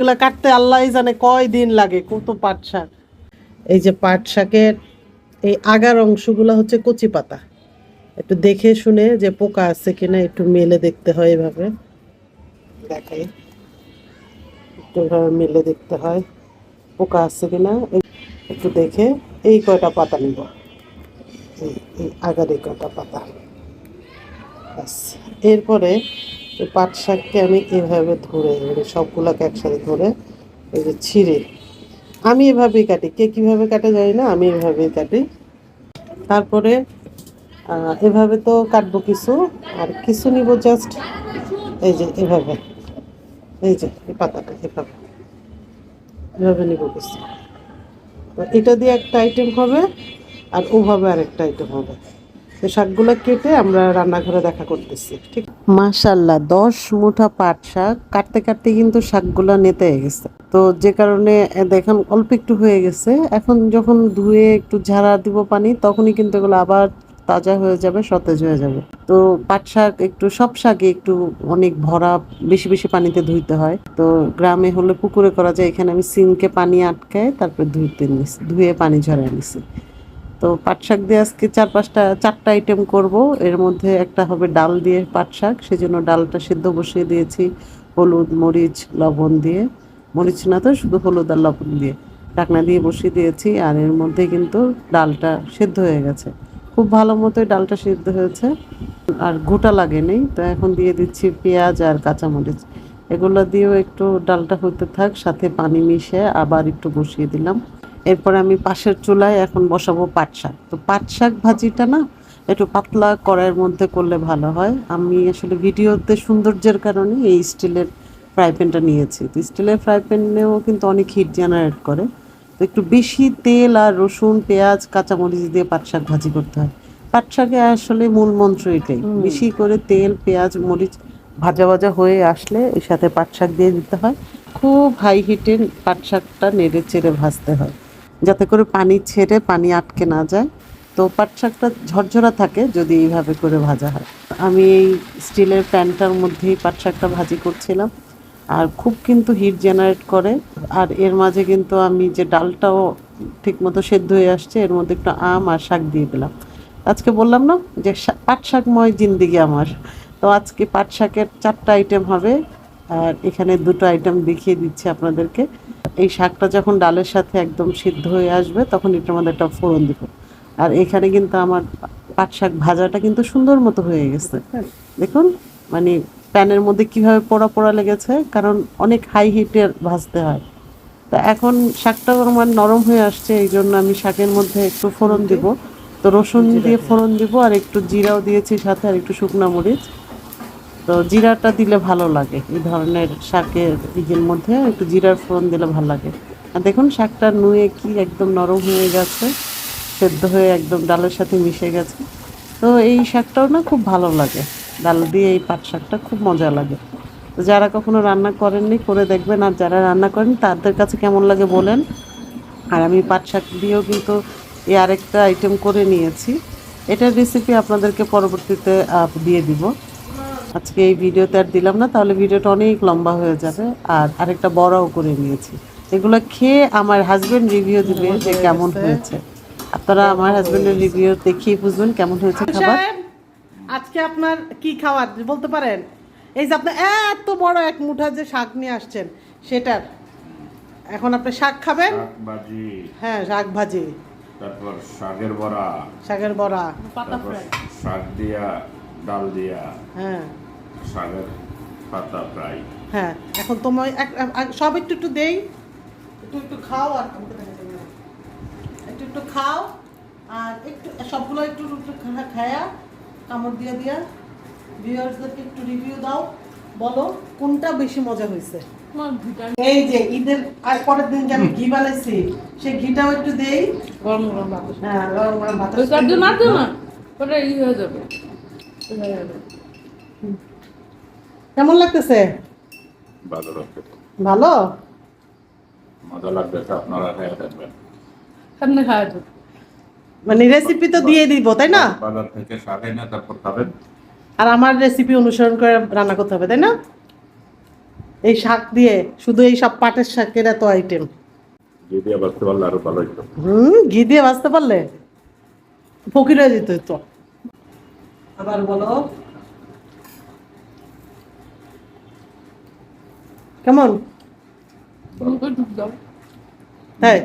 এগুলা কাটতে আল্লাহ জানে কয় দিন লাগে কত পাট শাক? এই যে পাট শাকের এই আগার অংশগুলো হচ্ছে কচি পাতা। একটু দেখে শুনে যে পোকা আছে কিনা একটু মেলে দেখতে হয় এভাবে। দেখাই। একটু এভাবে মেলে দেখতে হয় পোকা আছে কিনা। একটু দেখে এই কয়টা পাতা নিব। এই এই আগার এই কয়টা পাতা। এরপরে এই পাট শাককে আমি এভাবে ধরে মানে সবগুলোকে একসাথে ধরে এই যে ছিঁড়ে। আমি এভাবেই কাটি। কে কীভাবে কাটে জানি না, আমি এভাবেই কাটি। তারপরে এভাবে তো কাটবো কিছু, আর কিছু নিব জাস্ট এই যে এভাবে। এই যে, এই পাতাটা এভাবে। এভাবে নিব কিছু। তো এটা দিয়ে একটা আইটেম হবে, আর ওভাবে আরেকটা আইটেম হবে। তো শাকগুলো কেটে আমরা রান্নাঘরে দেখা করতেছি, ঠিক মাশাল্লাহ দশ মুঠা পাট শাক কাটতে কাটতে কিন্তু শাকগুলো নেতে গেছে। তো যে কারণে দেখেন অল্প একটু হয়ে গেছে। এখন যখন ধুয়ে একটু ঝাড়া দিব পানি, তখনই কিন্তু এগুলো আবার তাজা হয়ে যাবে, সতেজ হয়ে যাবে। তো পাট শাক একটু, সব শাকে একটু অনেক ভরা, বেশি বেশি পানিতে ধুইতে হয়। তো গ্রামে হলে পুকুরে করা যায়, এখানে আমি সিঙ্কে পানি আটকায় তারপরে ধুইতে নিছি, ধুয়ে পানি ঝরাই নিছি। তো পাট শাক দিয়ে আজকে চার পাঁচটা, চারটা আইটেম করব। এর মধ্যে একটা হবে ডাল দিয়ে পাট শাক। সেজন্য ডালটা সিদ্ধ বসিয়ে দিয়েছি হলুদ, মরিচ, লবণ দিয়ে। মরিচ না তো, শুধু হলুদ আর লবণ দিয়ে। ঢাকনা দিয়ে বসিয়ে দিয়েছি আর এর মধ্যে কিন্তু ডালটা সিদ্ধ হয়ে গেছে। খুব ভালো মতোই ডালটা সিদ্ধ হয়েছে। আর গোটা লাগেনি, তো এখন দিয়ে দিচ্ছি পেঁয়াজ আর কাঁচামরিচ। এগুলো দিয়েও একটু ডালটা হতে থাক, সাথে পানি মিশিয়ে আবার একটু বসিয়ে দিলাম। এরপরে আমি পাশের চুলায় এখন বসাবো পাট শাক। তো পাট শাক ভাজিটা না একটু পাতলা কড়াইয়ের মধ্যে করলে ভালো হয়। আমি আসলে ভিডিওতে সৌন্দর্যের কারণে এই স্টিলের ফ্রাই প্যানটা নিয়েছি। তো স্টিলের ফ্রাই প্যানেও কিন্তু অনেক হিট জেনারেট করে। তো একটু বেশি তেল আর রসুন পেঁয়াজ কাঁচামরিচ দিয়ে পাট শাক ভাজি করতে হয়। পাট শাকে আসলে মূল মন্ত্র এটাই। বেশি করে তেল পেঁয়াজ মরিচ ভাজা ভাজা হয়ে আসলে এর সাথে পাট শাক দিয়ে দিতে হয়। খুব হাই হিটে পাট শাকটা নেড়ে চেড়ে ভাজতে হয়। যাতে করে পানি ছেড়ে পানি আটকে না যায়। তো পাট শাকটা ঝরঝরা থাকে যদি এইভাবে করে ভাজা হয়। আমি এই স্টিলের প্যানটার মধ্যেই পাট শাকটা ভাজি করছিলাম। আর খুব কিন্তু হিট জেনারেট করে। আর এর মাঝে কিন্তু আমি যে ডালটাও ঠিকমতো সেদ্ধ হয়ে আসছে, এর মধ্যে একটু আম আর শাক দিয়ে দিলাম। আজকে বললাম না যে পাট শাকময় জিন্দিগি আমার। তো আজকে পাট শাকের চারটা আইটেম হবে। আর এখানে দুটো আইটেম দেখিয়ে দিচ্ছি আপনাদেরকে। এই শাকটা যখন ডালের সাথে একদম সিদ্ধ হয়ে আসবে তখন এটার মধ্যে একটা ফোড়ন দিব। আর এখানে কিন্তু আমার পাট শাক ভাজাটা কিন্তু সুন্দর মতো হয়ে গেছে। দেখুন মানে প্যানের মধ্যে কীভাবে পোড়া পোড়া লেগেছে কারণ অনেক হাই হিটে ভাজতে হয়। তা এখন শাকটাও আমার নরম হয়ে আসছে এই জন্য আমি শাকের মধ্যে একটু ফোড়ন দিব। তো রসুন দিয়ে। ফোড়ন দিব আর একটু জিরাও দিয়েছি সাথে আর একটু শুকনা মরিচ। তো জিরাটা দিলে ভালো লাগে। এই ধরনের শাকের দিকের মধ্যে একটু জিরার ফোড়ন দিলে ভালো লাগে। আর দেখুন, শাকটা নুয়ে কি একদম নরম হয়ে গেছে, সেদ্ধ হয়ে একদম ডালের সাথে মিশে গেছে। তো এই শাকটাও না খুব ভালো লাগে। ডাল দিয়ে এই পাট শাকটা খুব মজা লাগে। তো যারা কখনো রান্না করেননি, করে দেখবেন। আর যারা রান্না করেন তাদের কাছে কেমন লাগে বলেন। আর আমি পাট শাক দিয়েও কিন্তু এই আরেকটা আইটেম করে নিয়েছি। এটার রেসিপি আপনাদেরকে পরবর্তীতে দিয়ে দিব। আজকে এই ভিডিওতে আর দিলাম না তাহলে ভিডিওটা অনেক লম্বা হয়ে যাবে। আর আরেকটা বড়াও করে নিয়েছি। এগুলো খেয়ে আমার হাজব্যান্ড রিভিউ দিবে যে কেমন হয়েছে। আপনারা আমার হাজব্যান্ডের রিভিউ দেখিয়ে বুঝবেন কেমন হয়েছে খাবার। আজকে আপনার কি খাওয়ার বলতে পারেন? এই যে আপনি এত বড় এক মুঠা যে শাক নিয়ে আসছেন সেটার। এখন আপনি শাক খাবেন? শাক ভাজি। হ্যাঁ শাক ভাজি। তারপর শাকের বড়া। শাকের বড়া। শাক দিয়া ডাল দিয়া হ্যাঁ। শাকের পাতা ফ্রাই। হ্যাঁ এখন এক- সব একটু একটু দেই। একটু একটু খাও আর একটু একটু খাও আর একটু সবগুলো একটু একটু খায়া কামড় দিয়ে দিয়া ভিউয়ার্সদেরকে একটু রিভিউ দাও। বলো কোনটা বেশি মজা হয়েছে? এই যে ঈদের আর পরের দিন যে আমি ঘি বানাইছি সেই ঘিটাও একটু দেই। গরম গরম ভাত হ্যাঁ গরম গরম ভাত ওটা ই হয়ে যাবে। কেমন লাগতেছে? ভালো লাগবে ভালো? মজা লাগবে তো আপনারা খেয়ে দেখবেন সামনে খাওয়া যাবে। মানে রেসিপি তো দিয়ে দিব তাই না? বাজার থেকে শাক এনে তারপর খাবেন। আর আমার রেসিপি অনুসরণ করে রান্না করতে হবে তাই না? এই শাক দিয়ে শুধু এই সব পাটের শাকের এত আইটেম ঘি দিয়ে বাঁচতে পারলে আরও ভালো হুম ঘি দিয়ে বাঁচতে পারলে? ফকির হয়ে যেত তো। আবার বলো। কেমন? তাই